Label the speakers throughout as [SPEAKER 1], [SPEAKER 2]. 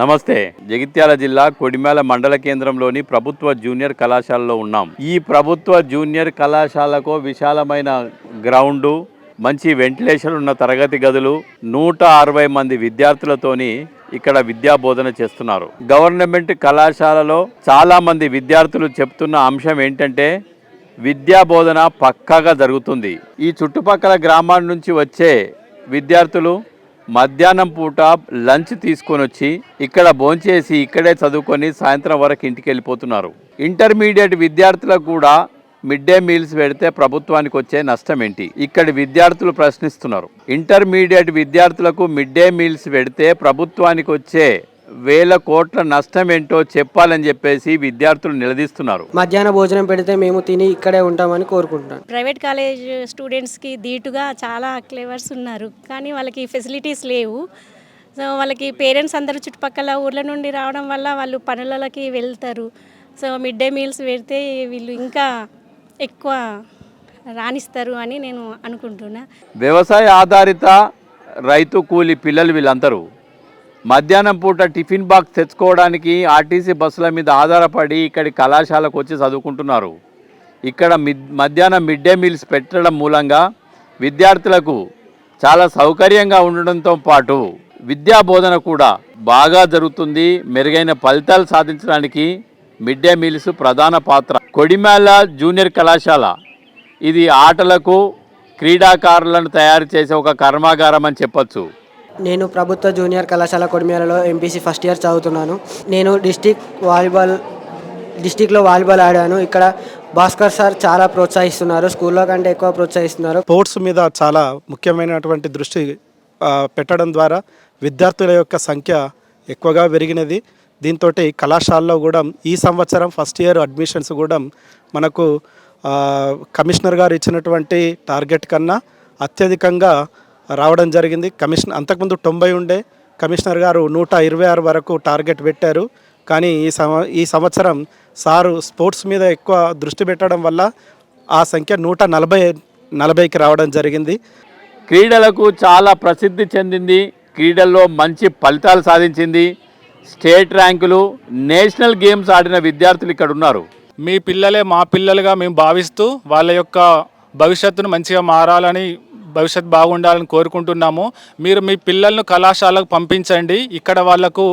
[SPEAKER 1] నమస్తే. జగిత్యాల జిల్లా కొడిమేల మండల కేంద్రంలోని ప్రభుత్వ జూనియర్ కళాశాలలో ఉన్నాం. ఈ ప్రభుత్వ జూనియర్ కళాశాలకు విశాలమైన గ్రౌండు మంచి వెంటిలేషన్ ఉన్న తరగతి గదులు నూట అరవై మంది విద్యార్థులతోని ఇక్కడ విద్యా బోధన చేస్తున్నారు. గవర్నమెంట్ కళాశాలలో చాలా మంది విద్యార్థులు చెప్తున్న అంశం ఏంటంటే విద్యా బోధన పక్కాగా జరుగుతుంది. ఈ చుట్టుపక్కల గ్రామాల నుంచి వచ్చే విద్యార్థులు మధ్యాహ్నం పూట లంచ్ తీసుకొని వచ్చి ఇక్కడ భోంచేసి ఇక్కడే చదువుకొని సాయంత్రం వరకు ఇంటికి వెళ్ళిపోతున్నారు. ఇంటర్మీడియట్ విద్యార్థులకు కూడా మిడ్ డే మీల్స్ పెడితే ప్రభుత్వానికి వచ్చే నష్టం ఏంటి? ఇక్కడ విద్యార్థులు ప్రశ్నిస్తున్నారు. ఇంటర్మీడియట్ విద్యార్థులకు మిడ్ డే మీల్స్ పెడితే ప్రభుత్వానికి వచ్చే వేల కోట్ల నష్టం ఏంటో చెప్పాలని చెప్పేసి విద్యార్థులు నిలదీస్తున్నారు.
[SPEAKER 2] మధ్యాహ్న భోజనం పెడితే మేము తిని ఇక్కడే ఉంటామని కోరుకుంటున్నాను.
[SPEAKER 3] ప్రైవేట్ కాలేజ్ స్టూడెంట్స్కి ధీటుగా చాలా క్లేవర్స్ ఉన్నారు. కానీ వాళ్ళకి ఫెసిలిటీస్ లేవు. సో వాళ్ళకి పేరెంట్స్ అందరూ చుట్టుపక్కల ఊర్ల నుండి రావడం వల్ల వాళ్ళు పనులకి వెళ్తారు. సో మిడ్ డే మీల్స్ పెడితే వీళ్ళు ఇంకా ఎక్కువ రాణిస్తారు అని నేను అనుకుంటున్నా.
[SPEAKER 1] వ్యవసాయ ఆధారిత రైతు కూలి పిల్లలు వీళ్ళందరూ మధ్యాహ్నం పూట టిఫిన్ బాక్స్ తెచ్చుకోవడానికి ఆర్టీసీ బస్సుల మీద ఆధారపడి ఇక్కడి కళాశాలకు వచ్చి చదువుకుంటున్నారు. ఇక్కడ మిడ్ మధ్యాహ్నం మిడ్ డే మీల్స్ పెట్టడం మూలంగా విద్యార్థులకు చాలా సౌకర్యంగా ఉండడంతో పాటు విద్యా బోధన కూడా బాగా జరుగుతుంది. మెరుగైన ఫలితాలు సాధించడానికి మిడ్ డే మీల్స్ ప్రధాన పాత్ర. కొడిమేళ జూనియర్ కళాశాల. ఇది ఆటలకు క్రీడాకారులను తయారు చేసే ఒక కర్మాగారం అని చెప్పొచ్చు.
[SPEAKER 2] నేను ప్రభుత్వ జూనియర్ కళాశాల కొడిమేలలో ఎంపీసీ ఫస్ట్ ఇయర్ చదువుతున్నాను. నేను డిస్టిక్ వాలీబాల్ డిస్టిక్లో వాలీబాల్ ఆడాను. ఇక్కడ భాస్కర్ సార్ చాలా ప్రోత్సహిస్తున్నారు. స్కూల్లో కంటే ఎక్కువ ప్రోత్సహిస్తున్నారు.
[SPEAKER 4] స్పోర్ట్స్ మీద చాలా ముఖ్యమైనటువంటి దృష్టి పెట్టడం ద్వారా విద్యార్థుల యొక్క సంఖ్య ఎక్కువగా పెరిగినది. దీంతో కళాశాలలో కూడా ఈ సంవత్సరం ఫస్ట్ ఇయర్ అడ్మిషన్స్ కూడా మనకు కమిషనర్ గారు ఇచ్చినటువంటి టార్గెట్ కన్నా అత్యధికంగా రావడం జరిగింది. కమిషన్ అంతకుముందు తొంభై ఉండే కమిషనర్ గారు నూట ఇరవై ఆరు వరకు టార్గెట్ పెట్టారు. కానీ ఈ సంవ ఈ సంవత్సరం సారు స్పోర్ట్స్ మీద ఎక్కువ దృష్టి పెట్టడం వల్ల ఆ సంఖ్య నూట నలభై నలభైకి రావడం జరిగింది.
[SPEAKER 1] క్రీడలకు చాలా ప్రసిద్ధి చెందింది. క్రీడల్లో మంచి ఫలితాలు సాధించింది. స్టేట్ ర్యాంకులు నేషనల్ గేమ్స్ ఆడిన విద్యార్థులు ఇక్కడ ఉన్నారు.
[SPEAKER 5] మీ పిల్లలే మా పిల్లలుగా మేము భావిస్తూ వాళ్ళ యొక్క భవిష్యత్తును మంచిగా మారాలని భవిష్యత్ బాగుండాలని కోరుకుంటున్నాము. మీరు మీ పిల్లలను కళాశాలకు పంపించండి. ఇక్కడ వాళ్ళకు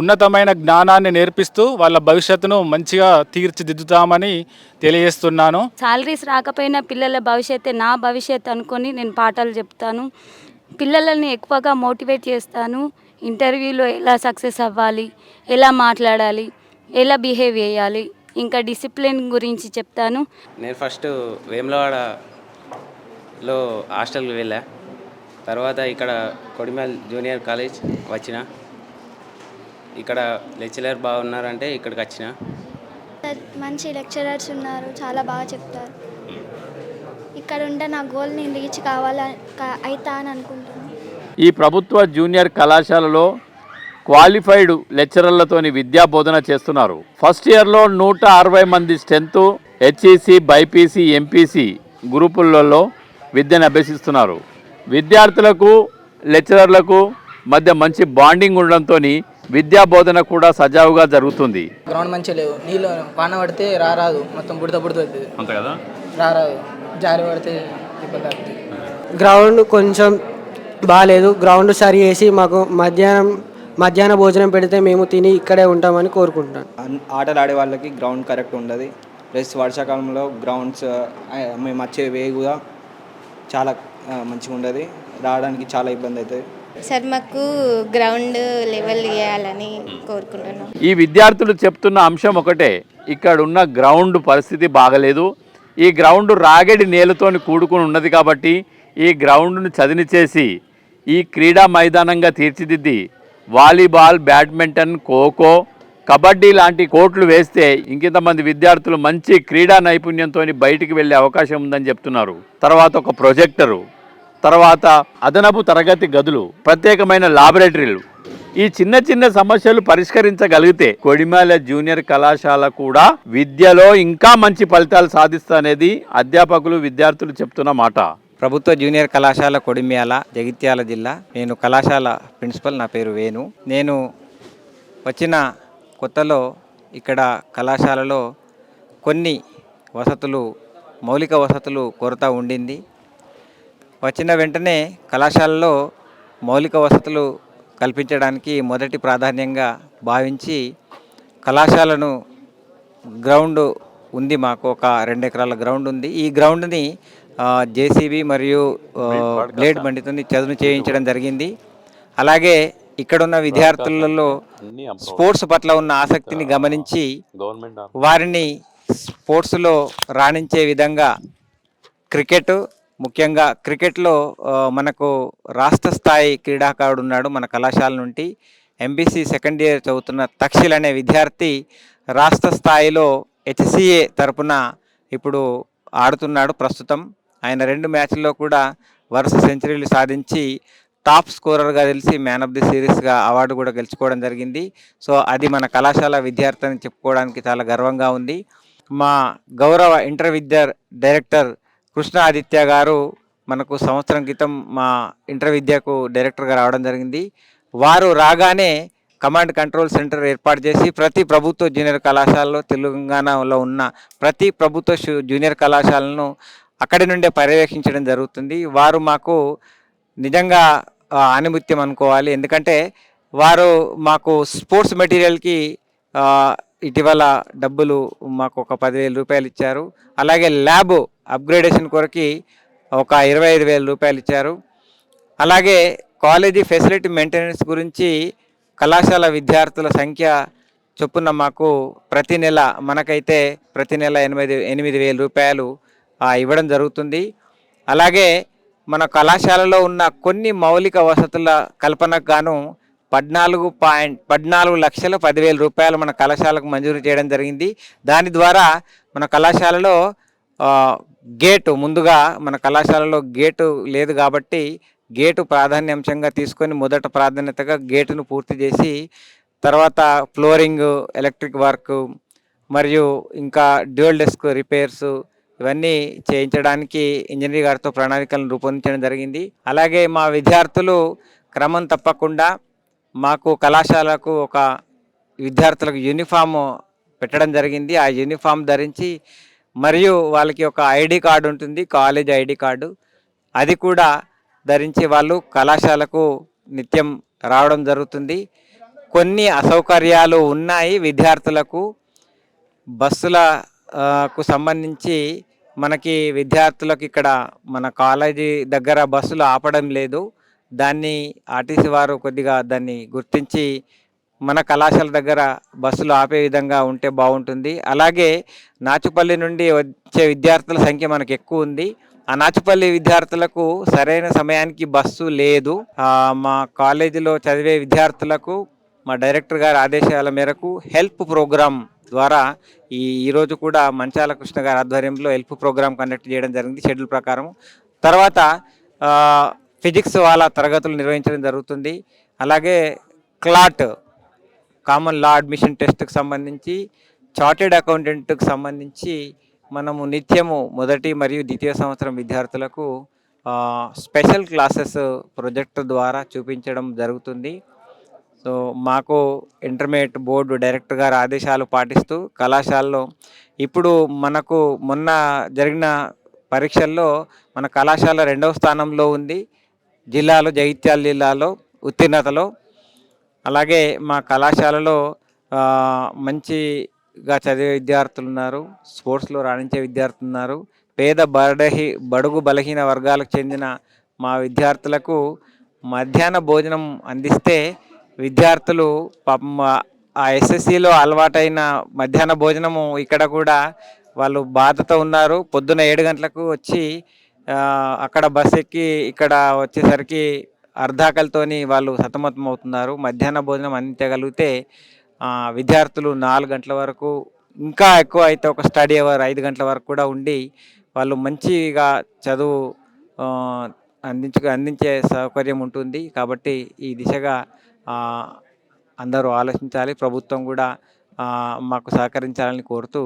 [SPEAKER 5] ఉన్నతమైన జ్ఞానాన్ని నేర్పిస్తూ వాళ్ళ భవిష్యత్తును మంచిగా తీర్చిదిద్దుతామని తెలియజేస్తున్నాను.
[SPEAKER 6] సాలరీస్ రాకపోయినా పిల్లల భవిష్యత్తే నా భవిష్యత్ అనుకొని నేను పాఠాలు చెప్తాను. పిల్లలని ఎక్కువగా మోటివేట్ చేస్తాను. ఇంటర్వ్యూలో ఎలా సక్సెస్ అవ్వాలి ఎలా మాట్లాడాలి ఎలా బిహేవ్ చేయాలి ఇంకా డిసిప్లిన్ గురించి చెప్తాను.
[SPEAKER 7] నేను ఫస్ట్ వేములవాడలో హాస్టల్కి వెళ్ళా. తర్వాత ఇక్కడ కొడిమల్ జూనియర్ కాలేజ్ వచ్చిన. ఇక్కడ లెక్చరర్ బాగున్నారంటే ఇక్కడికి వచ్చిన.
[SPEAKER 8] మంచి లెక్చరర్స్ ఉన్నారు చాలా బాగా చెప్తారు. ఇక్కడ ఉంటే నా గోల్ నేను రీచ్ కావాల అవుతా అని అనుకుంటున్నాను
[SPEAKER 1] ఈ ప్రభుత్వ జూనియర్ కళాశాలలో క్వాలిఫైడ్ లెక్చరర్లతోని విద్యా బోధన చేస్తున్నారు. ఫస్ట్ ఇయర్లో నూట అరవై మంది స్ట్రెంత్ హెచ్ఈసి బైపీసీ ఎంపీసీ గ్రూపులలో విద్యను అభ్యసిస్తున్నారు. విద్యార్థులకు లెక్చరర్లకు మధ్య మంచి బాండింగ్ ఉండడంతో విద్యా బోధన కూడా సజావుగా జరుగుతుంది.
[SPEAKER 9] గ్రౌండ్ మంచిగా లేవు. నీళ్ళు వాన పడితే రారాదు. మొత్తం బుడత బుడత అవుతుంది.
[SPEAKER 1] అంత కదా?
[SPEAKER 9] రారాదు. జారి పడితే ఇబ్బంది అవుతుంది.
[SPEAKER 2] గ్రౌండ్ కొంచెం బాగాలేదు గ్రౌండ్ సరి చేసి మాకు మధ్యాహ్నం మధ్యాహ్న భోజనం పెడితే మేము తిని ఇక్కడే ఉంటామని
[SPEAKER 10] అన్- ఆటలు ఆడే వాళ్ళకి గ్రౌండ్ కరెక్ట్ ఉండదు. ప్లస్ వర్షాకాలంలో గ్రౌండ్స్ మేము వచ్చే వే కూడా చాలా మంచిగా ఉండదు. రావడానికి చాలా ఇబ్బంది అవుతుంది.
[SPEAKER 8] సార్ మాకు గ్రౌండ్ లెవెల్ చేయాలని కోరుకుంటున్నాం.
[SPEAKER 1] ఈ విద్యార్థులు చెప్తున్న అంశం ఒకటే ఇక్కడ ఉన్న గ్రౌండ్ పరిస్థితి బాగలేదు. ఈ గ్రౌండ్ రాగడి నేలతోని కూడుకుని ఉన్నది కాబట్టి ఈ గ్రౌండ్ను చదిని చేసి ఈ క్రీడా మైదానంగా తీర్చిదిద్ది వాలీబాల్ బ్యాడ్మింటన్ ఖోఖో కబడ్డీ లాంటి కోట్లు వేస్తే ఇంకింతమంది విద్యార్థులు మంచి క్రీడా నైపుణ్యంతో బయటికి వెళ్ళే అవకాశం ఉందని చెప్తున్నారు. తర్వాత ఒక ప్రొజెక్టరు తర్వాత అదనపు తరగతి గదులు ప్రత్యేకమైన లాబొరేటరీలు. ఈ చిన్న చిన్న సమస్యలు పరిష్కరించగలిగితే కొడిమాల జూనియర్ కళాశాల కూడా విద్యలో ఇంకా మంచి ఫలితాలు సాధిస్తానేది అధ్యాపకులు విద్యార్థులు చెప్తున్న మాట.
[SPEAKER 11] ప్రభుత్వ జూనియర్ కళాశాల కొడిమ్యాల జగిత్యాల జిల్లా. నేను కళాశాల ప్రిన్సిపల్ నా పేరు వేణు. నేను వచ్చిన కొత్తలో ఇక్కడ కళాశాలలో కొన్ని వసతులు మౌలిక వసతులు కొరత ఉండింది. వచ్చిన వెంటనే కళాశాలలో మౌలిక వసతులు కల్పించడానికి మొదటి ప్రాధాన్యంగా భావించి కళాశాలను గ్రౌండ్ ఉంది మాకు ఒక రెండు ఎకరాల గ్రౌండ్ ఉంది. ఈ గ్రౌండ్ని జేసీబీ మరియు బ్లేడ్ బండితో చదును చేయించడం జరిగింది. అలాగే ఇక్కడున్న విద్యార్థులలో స్పోర్ట్స్ పట్ల ఉన్న ఆసక్తిని గమనించి వారిని స్పోర్ట్స్లో రాణించే విధంగా క్రికెట్ ముఖ్యంగా క్రికెట్లో మనకు రాష్ట్ర స్థాయి క్రీడాకారుడు ఉన్నాడు మన కళాశాల నుండి. ఎంబీసీ సెకండ్ ఇయర్ చదువుతున్న తక్షిల్ అనే విద్యార్థి రాష్ట్ర స్థాయిలో హెచ్సిఏ తరపున ఇప్పుడు ఆడుతున్నాడు ప్రస్తుతం. ఆయన రెండు మ్యాచ్ల్లో కూడా వరుస సెంచరీలు సాధించి టాప్ స్కోరర్గా తెలిసి మ్యాన్ ఆఫ్ ది సిరీస్గా అవార్డు కూడా గెలుచుకోవడం జరిగింది. సో అది మన కళాశాల విద్యార్థి అని చెప్పుకోవడానికి చాలా గర్వంగా ఉంది. మా గౌరవ ఇంటర్ విద్య డైరెక్టర్ కృష్ణ ఆదిత్య గారు మనకు సంవత్సరం క్రితం మా ఇంటర్ విద్యకు డైరెక్టర్గా రావడం జరిగింది. వారు రాగానే కమాండ్ కంట్రోల్ సెంటర్ ఏర్పాటు చేసి ప్రతి ప్రభుత్వ జూనియర్ కళాశాలలో తెలంగాణలో ఉన్న ప్రతి ప్రభుత్వ జూనియర్ కళాశాలను అక్కడి నుండే పర్యవేక్షించడం జరుగుతుంది. వారు మాకు నిజంగా ఆనిమిత్యం అనుకోవాలి. ఎందుకంటే వారు మాకు స్పోర్ట్స్ మెటీరియల్కి ఇటీవల డబ్బులు మాకు ఒక పదివేల రూపాయలు ఇచ్చారు. అలాగే ల్యాబ్ అప్గ్రేడేషన్ కొరకి ఒక ఇరవై ఐదు వేల రూపాయలు ఇచ్చారు. అలాగే కాలేజీ ఫెసిలిటీ మెయింటెనెన్స్ గురించి కళాశాల విద్యార్థుల సంఖ్య చొప్పున మాకు ప్రతి నెల మనకైతే ప్రతి నెల ఎనిమిది ఎనిమిది వేల రూపాయలు ఇవ్వడం జరుగుతుంది. అలాగే మన కళాశాలలో ఉన్న కొన్ని మౌలిక వసతుల కల్పనకు గాను పద్నాలుగు పాయింట్ పద్నాలుగు లక్షల పదివేల రూపాయలు మన కళాశాలకు మంజూరు చేయడం జరిగింది. దాని ద్వారా మన కళాశాలలో గేటు ముందుగా మన కళాశాలలో గేటు లేదు కాబట్టి గేటు ప్రాధాన్యాంశంగా తీసుకొని మొదట ప్రాధాన్యతగా గేటును పూర్తి చేసి తర్వాత ఫ్లోరింగ్ ఎలక్ట్రిక్ వర్క్ మరియు ఇంకా డ్యూయల్ డెస్క్ రిపేర్స్ ఇవన్నీ చేయించడానికి ఇంజనీర్ గారితో ప్రణాళికలను రూపొందించడం జరిగింది. అలాగే మా విద్యార్థులు క్రమం తప్పకుండా మాకు కళాశాలకు ఒక విద్యార్థులకు యూనిఫామ్ పెట్టడం జరిగింది. ఆ యూనిఫామ్ ధరించి మరియు వాళ్ళకి ఒక ఐడి కార్డు ఉంటుంది కాలేజ్ ఐడి కార్డు. అది కూడా ధరించి వాళ్ళు కళాశాలకు నిత్యం రావడం జరుగుతుంది. కొన్ని అసౌకర్యాలు ఉన్నాయి విద్యార్థులకు. బస్సులకు సంబంధించి మనకి విద్యార్థులకు ఇక్కడ మన కాలేజీ దగ్గర బస్సులు ఆపడం లేదు. దాన్ని ఆర్టీసీ వారు కొద్దిగా దాన్ని గుర్తించి మన కళాశాల దగ్గర బస్సులు ఆపే విధంగా ఉంటే బాగుంటుంది. అలాగే నాచుపల్లి నుండి వచ్చే విద్యార్థుల సంఖ్య మనకు ఎక్కువ ఉంది. ఆ నాచుపల్లి విద్యార్థులకు సరైన సమయానికి బస్సు లేదు. మా కాలేజీలో చదివే విద్యార్థులకు మా డైరెక్టర్ గారి ఆదేశాల మేరకు హెల్ప్ ప్రోగ్రామ్ ద్వారా ఈ ఈరోజు కూడా మంచాల కృష్ణ గారి ఆధ్వర్యంలో హెల్ప్ ప్రోగ్రామ్ కండక్ట్ చేయడం జరిగింది షెడ్యూల్ ప్రకారం. తర్వాత ఫిజిక్స్ వాళ్ళ తరగతులు నిర్వహించడం జరుగుతుంది. అలాగే క్లాట్ కామన్ లా అడ్మిషన్ టెస్ట్కి సంబంధించి చార్టెడ్ అకౌంటెంట్కి సంబంధించి మనము నిత్యము మొదటి మరియు ద్వితీయ సంవత్సరం విద్యార్థులకు స్పెషల్ క్లాసెస్ ప్రాజెక్ట్ ద్వారా చూపించడం జరుగుతుంది. సో మాకు ఇంటర్మీడియట్ బోర్డు డైరెక్టర్ గారు ఆదేశాలు పాటిస్తూ కళాశాలలో ఇప్పుడు మనకు మొన్న జరిగిన పరీక్షల్లో మన కళాశాల రెండవ స్థానంలో ఉంది. జిల్లాలో జగిత్యాల జిల్లాలో ఉత్తీర్ణతలో. అలాగే మా కళాశాలలో మంచిగా చదివే విద్యార్థులు ఉన్నారు. స్పోర్ట్స్లో రాణించే విద్యార్థులు ఉన్నారు. పేద బడహి బడుగు బలహీన వర్గాలకు చెందిన మా విద్యార్థులకు మధ్యాహ్న భోజనం అందిస్తే విద్యార్థులు పాపం ఆ- ఎస్ఎస్సిలో అలవాటైన మధ్యాహ్న భోజనము ఇక్కడ కూడా వాళ్ళు బాధతో ఉన్నారు. పొద్దున ఏడు గంటలకు వచ్చి అక్కడ బస్ ఎక్కి ఇక్కడ వచ్చేసరికి అర్ధాకలతోని వాళ్ళు సతమతం అవుతున్నారు. మధ్యాహ్న భోజనం అందించగలిగితే విద్యార్థులు నాలుగు గంటల వరకు ఇంకా ఎక్కువ అయితే ఒక స్టడీ అవర్ ఐదు గంటల వరకు కూడా ఉండి వాళ్ళు మంచిగా చదువు ఆ, అందించ అందించే సౌకర్యం ఉంటుంది. కాబట్టి ఈ దిశగా అందరూ ఆలోచించాలి. ప్రభుత్వం కూడా మాకు సహకరించాలని కోరుతూ